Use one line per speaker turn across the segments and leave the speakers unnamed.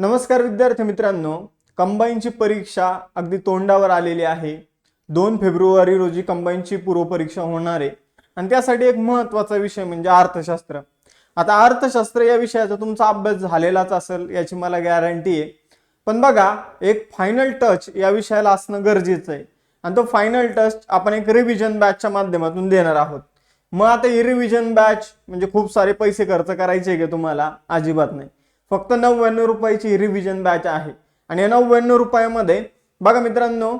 नमस्कार विद्यार्थी मित्रांनो. कंबाईनची परीक्षा अगदी तोंडावर आलेली आहे. दोन फेब्रुवारी रोजी कंबाईनची पूर्वपरीक्षा होणार आहे. आणि त्यासाठी एक महत्त्वाचा विषय म्हणजे अर्थशास्त्र. आता अर्थशास्त्र या विषयाचा तुमचा अभ्यास झालेलाच असेल याची मला गॅरंटी आहे. पण बघा एक फायनल टच या विषयाला असणं गरजेचं आहे. आणि तो फायनल टच आपण एक रिव्हिजन बॅचच्या माध्यमातून देणार आहोत. मग आता ही रिव्हिजन बॅच म्हणजे खूप सारे पैसे खर्च करायचे का तुम्हाला? अजिबात नाही. फक्त नव्याण्णव रुपयाची रिव्हिजन बॅच आहे. आणि या नव्याण्णव रुपयामध्ये बघा मित्रांनो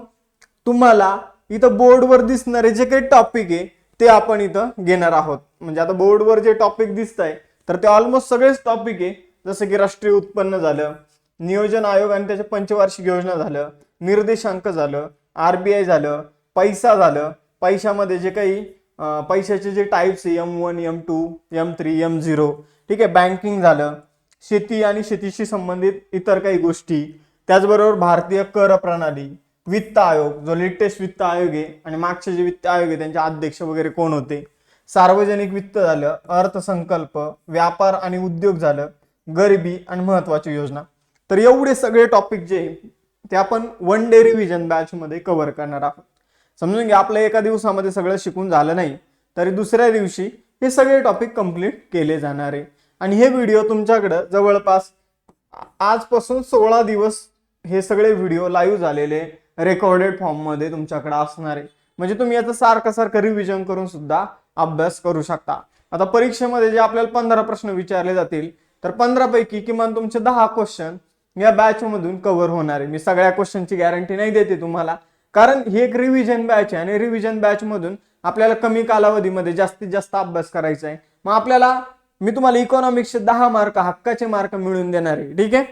तुम्हाला इथं बोर्डवर दिसणारे जे काही टॉपिक आहे ते आपण इथं घेणार आहोत. म्हणजे आता बोर्डवर जे टॉपिक दिसत आहे तर ते ऑलमोस्ट सगळेच टॉपिक आहे. जसं की राष्ट्रीय उत्पन्न झालं नियोजन आयोग आणि त्याच्या पंचवार्षिक योजना झालं निर्देशांक झालं आरबीआय झालं पैसा झालं. पैशामध्ये जे काही पैशाचे जे टाईप्स आहे M one M two M three M zero ठीक आहे बँकिंग झालं शेती आणि शेतीशी संबंधित इतर काही गोष्टी. त्याचबरोबर भारतीय कर प्रणाली वित्त आयोग जो लेटेस्ट वित्त आयोग आहे आणि मागचे जे वित्त आयोग आहे त्यांचे अध्यक्ष वगैरे कोण होते? सार्वजनिक वित्त झालं अर्थसंकल्प व्यापार आणि उद्योग झालं गरिबी आणि महत्वाची योजना. तर एवढे सगळे टॉपिक जे ते आपण वन डे रिव्हिजन बॅच मध्ये कव्हर करणार आहोत. समजून घ्या आपलं एका दिवसामध्ये सगळं शिकून झालं नाही तरी दुसऱ्या दिवशी हे सगळे टॉपिक कंप्लीट केले जाणार आहे. आणि हे व्हिडिओ तुमच्याकडं जवळपास आजपासून सोळा दिवस हे सगळे व्हिडिओ लाईव्ह झालेले रेकॉर्डेड फॉर्ममध्ये तुमच्याकडे असणार आहे. म्हणजे तुम्ही याचं सारखं सारखं रिव्हिजन करून सुद्धा अभ्यास करू शकता. आता परीक्षेमध्ये जे आपल्याला पंधरा प्रश्न विचारले जातील तर पंधरापैकी किमान तुमचे दहा क्वेश्चन या बॅचमधून कव्हर होणार आहे. मी सगळ्या क्वेश्चनची गॅरंटी नाही देते तुम्हाला. कारण ही एक रिव्हिजन बॅच आहे आणि रिव्हिजन बॅचमधून आपल्याला कमी कालावधीमध्ये जास्तीत जास्त अभ्यास करायचा आहे. मग आपल्याला मी तुम्हाला इकॉनॉमिक्सचे दहा मार्क हक्काचे मार्क मिळवून देणार आहे ठीक आहे?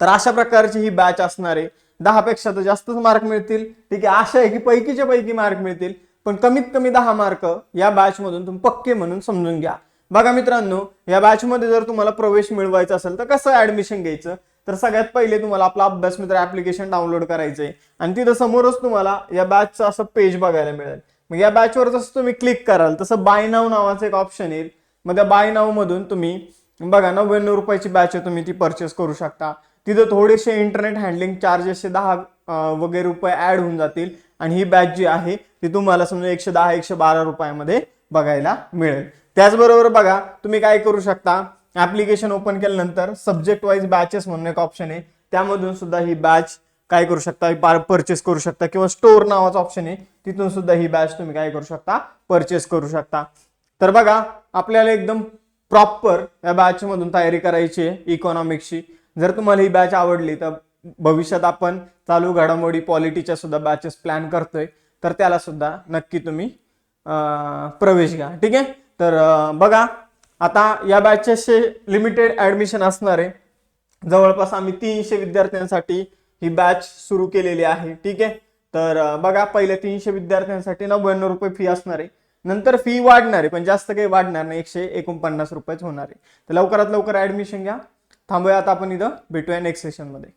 तर अशा प्रकारची ही बॅच असणार आहे. दहा पेक्षा तर जास्तच मार्क मिळतील. ठीक आहे आशा आहे की पैकीच्या पैकी मार्क मिळतील. पण कमीत कमी दहा मार्क या बॅचमधून तुम्ही पक्के म्हणून समजून घ्या. बघा मित्रांनो या बॅचमध्ये जर तुम्हाला प्रवेश मिळवायचा असेल तर कसं ऍडमिशन घ्यायचं? तर सगळ्यात पहिले तुम्हाला आपला अभ्यास मित्र ऍप्लिकेशन डाउनलोड करायचंय. आणि तिथं समोरच तुम्हाला या बॅचचं असं पेज बघायला मिळेल. मग या बॅचवर जसं तुम्ही क्लिक कराल तसं बाय नाव नावाचं एक ऑप्शन येईल. मग त्या बाय नाव मधून तुम्ही बघा नव्याण्णव रुपयाची बॅच आहे तुम्ही ती परचेस करू शकता. तिथं थोडेसे इंटरनेट हँडलिंग चार्जेसचे दहा वगैरे रुपये ऍड होऊन जातील. आणि ही बॅच जी आहे ती तुम्हाला समजा एकशे दहा एकशे बारा रुपयामध्ये बघायला मिळेल. त्याचबरोबर बघा तुम्ही काय करू शकता ऍप्लिकेशन ओपन केल्यानंतर सब्जेक्ट वाईज बॅचेस म्हणून एक ऑप्शन आहे. त्यामधून सुद्धा ही बॅच काय करू शकता परचेस करू शकता. किंवा स्टोअर नावाचा ऑप्शन आहे तिथून सुद्धा ही बॅच तुम्ही काय करू शकता परचेस करू शकता. तर बघा आपल्याला एकदम प्रॉपर या बॅचमधून तयारी करायची आहे इकॉनॉमिक्सची जर तुम्हाला ही बॅच आवडली तर भविष्यात आपण चालू घडामोडी पॉलिटीच्या सुद्धा बॅचेस प्लॅन करतोय. तर त्याला सुद्धा नक्की तुम्ही प्रवेश घ्या. ठीक आहे? तर बघा आता या बॅचेसचे लिमिटेड ऍडमिशन असणार आहे. जवळपास आम्ही तीनशे विद्यार्थ्यांसाठी ही बॅच सुरू केलेली आहे. ठीक आहे? तर बघा पहिले तीनशे विद्यार्थ्यांसाठी नव्याण्णव रुपये फी असणार आहे. नंतर फी वाढणार आहे पण जास्त काही वाढणार नाही. एकशे एकोणपन्नास रुपयेच होणार आहे. तर लवकरात लवकर ऍडमिशन घ्या. थांबूया आता आपण इथं. भेटूया नेक्स्ट सेशनमध्ये